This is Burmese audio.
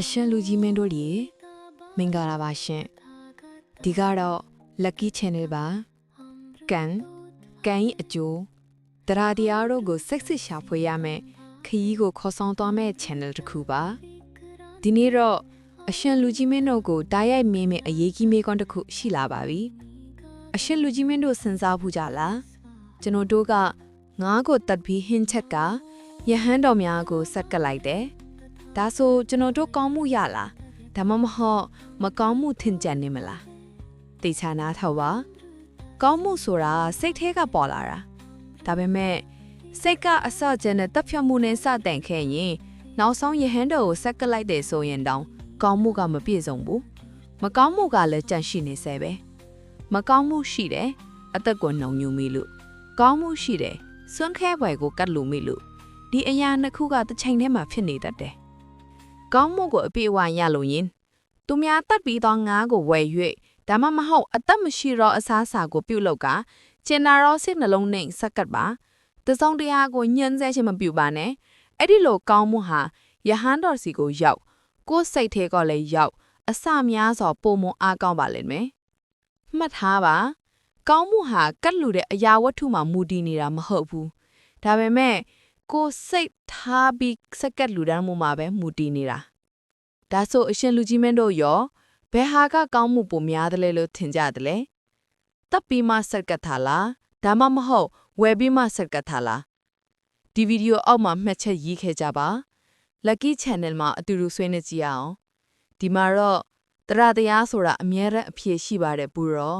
အရှင်လူကြီးမင်းတို့တွေမင်္ဂလာပါရှင်ဒီကတော့ lucky channel ပါကန်ကန်ဤအကျိုးတရားတရားတို့ကိုစိတ်စစ်ရှာဖွေရမယ်ခရီးကိုခေါ်ဆောင်သွားမယ့် channel တစ်ခုပါဒီနေ့တော့အရှင်လူကြီးမင်းတို့ကိုတားရိုက်မင်းမဲ့အရေးကြီးမေးခွန်းတစ်ခုရှိလာပါပြီအရှင်လူကြီးမင်းတို့စဉ်းစားဖို့ကြလားကျွန်တော်တို့ကငါးကိုတတ်ပြီးဟင်းချက်ကယဟန်တော်များကိုဆက်ကပ်လိုက်တယ် ဒါဆိုကျွန်တော်တို့ကောင်းမှုရလားဒါမှမဟုတ်မကောင်းမှုထင်ကြံနေမလားတေချာနာထောက်ပါကောင်းမှုဆိုတာစိတ်ထဲကပေါ်လာတာဒါပေမဲ့စိတ်ကအစကျန်တဲ့တပ်ဖြတ်မှုနဲ့စတင်ခဲ့ရင်နောက်ဆုံးယဟန်တော်ကိုဆက်ကပ်လိုက်တယ်ဆိုရင်တောင်ကောင်းမှုကမပြည့်စုံဘူးမကောင်းမှုကလည်းကြန့်ရှိနေဆဲပဲမကောင်းမှုရှိတယ်အသက်ကိုနှုံညူမိလို့ကောင်းမှုရှိတယ်စွန့်ခဲပွဲကိုကတ်လို့မိလို့ဒီအရာနှစ်ခုကတစ်ချိန်တည်းမှာဖြစ်နေတတ်တယ် ကောင်းမှုကိုအပြည့်အဝရလို့ရင်သူများတတ်ပြီးတော့ငါးကိုဝယ်၍ဒါမှမဟုတ်အသက်မရှိတော့အစားအစာကိုပြုတ်လောက်ကကျင်နာရောစိတ်နှလုံးနဲ့စက်ကတ်ပါတစောင်းတရားကိုညှင်းဆဲခြင်းမပြုပါနဲ့အဲ့ဒီလိုကောင်းမှုဟာယဟန်တော်စီကိုရောက်ကိုယ်စိတ်ထဲကလည်းရောက်အစများစွာပုံမအားကောင်းပါလိမ့်မယ်မှတ်ထားပါကောင်းမှုဟာကတ်လူတဲ့အရာဝတ္ထုမှာမူတည်နေတာမဟုတ်ဘူးဒါပေမဲ့ကိုယ်စိတ်ထားပြီးစက်ကတ်လူတန်းမှုမှာပဲမူတည်နေတာ ဒါဆိုအရှင်လူကြီးမင်းတို့ရောဘယ်ဟာကကောင်းမှုပိုများတယ်လဲလို့ထင်ကြတယ်လဲတပ်ပြီးမှဆက်ကတ်ထားလားဒါမှမဟုတ်ဝယ်ပြီးမှဆက်ကတ်ထားလားဒီဗီဒီယိုအောက်မှာမှတ်ချက်ရေးခဲ့ကြပါ Lucky Channel မှာအတူတူဆွေးနွေးကြည့်အောင်ဒီမှာတော့တရားတရားဆိုတာအမြဲတမ်းအဖြေရှိပါတယ်ပူရော